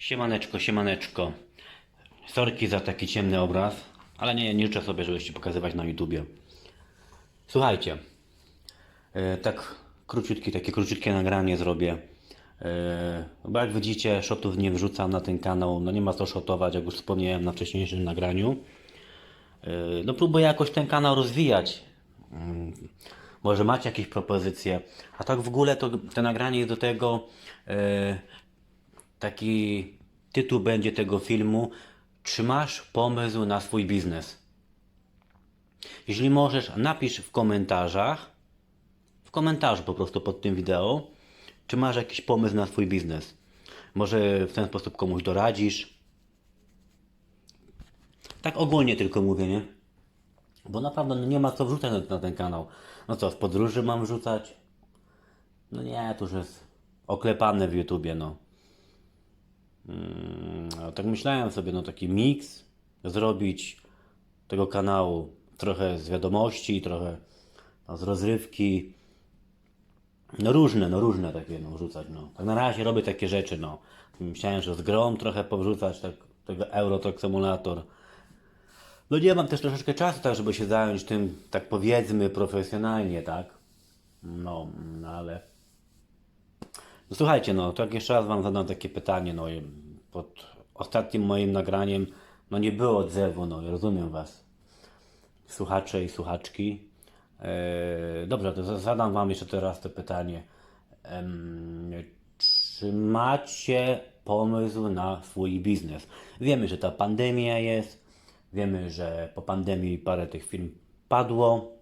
Siemaneczko, siemaneczko. Sorki za taki ciemny obraz, ale nie, nie życzę sobie, żebyście pokazywać na YouTubie. Słuchajcie, e, tak króciutkie, takie króciutkie nagranie zrobię. E, bo jak widzicie, shotów nie wrzucam na ten kanał, no nie ma co shotować, jak już wspomniałem na wcześniejszym nagraniu. E, no próbuję jakoś ten kanał rozwijać. Mm, Może macie jakieś propozycje. A tak w ogóle to to nagranie jest do tego taki tytuł będzie tego filmu Czy masz pomysł na swój biznes? Jeśli możesz, napisz w komentarzach, w komentarzu po prostu pod tym wideo, czy masz jakiś pomysł na swój biznes. Może w ten sposób komuś doradzisz. Tak ogólnie tylko mówię, nie? Bo naprawdę nie ma co wrzucać na ten kanał. No co, w podróży mam wrzucać? No nie, to już jest oklepane w YouTubie, no. Mm, tak myślałem sobie, no taki miks zrobić tego kanału. Trochę z wiadomości, trochę no, z rozrywki. No różne, no różne takie no wrzucać, no. Tak na razie robię takie rzeczy, no. Myślałem, że z grą trochę powrzucać, tak, tego Euro Truck Simulator. No nie mam też troszeczkę czasu, tak, żeby się zająć tym, tak powiedzmy, profesjonalnie, tak? No ale... No słuchajcie, no, tak jeszcze raz Wam zadam takie pytanie, no, pod ostatnim moim nagraniem, no nie było odzewu, no, rozumiem Was, słuchacze i słuchaczki. Eee, dobrze, to za- zadam Wam jeszcze teraz to pytanie. Czy macie pomysł na swój biznes? Wiemy, że ta pandemia jest, wiemy, że po pandemii parę tych firm padło.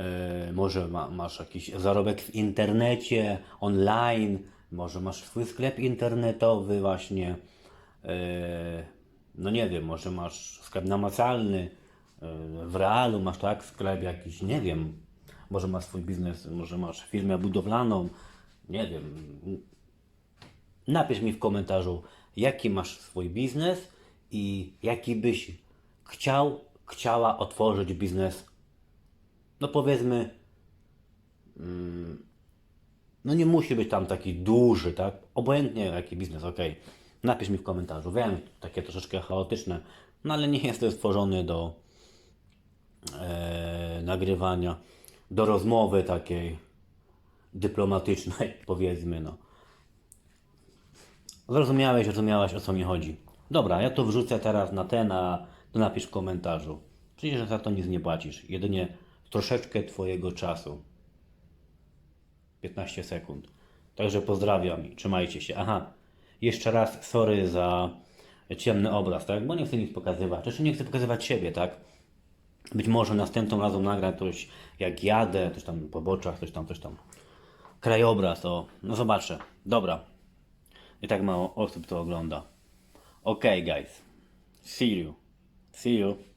E, może ma, masz jakiś zarobek w internecie, online, może masz swój sklep internetowy właśnie. E, no nie wiem, może masz sklep namacalny, e, w realu masz tak sklep jakiś, nie wiem. Może masz swój biznes, może masz firmę budowlaną, nie wiem. Napisz mi w komentarzu, jaki masz swój biznes i jaki byś chciał, chciała otworzyć biznes no powiedzmy, mm, no nie musi być tam taki duży, tak? Obojętnie jaki biznes, ok. Napisz mi w komentarzu. Wiem, takie troszeczkę chaotyczne, no ale nie jest to stworzony do e, nagrywania, do rozmowy takiej dyplomatycznej, powiedzmy, no. Zrozumiałeś, rozumiałaś o co mi chodzi. Dobra, ja to wrzucę teraz na ten, a to napisz w komentarzu. Przecież za to nic nie płacisz. Jedynie troszeczkę Twojego czasu. 15 sekund. Także pozdrawiam i trzymajcie się. Aha, jeszcze raz sorry za ciemny obraz, tak? Bo nie chcę nic pokazywać. Jeszcze nie chcę pokazywać siebie, tak? Być może następną razem nagram coś jak jadę, coś tam po boczach, coś tam, coś tam. Krajobraz, o, no zobaczę. Dobra. I tak mało osób to ogląda. Ok, guys. See you. See you.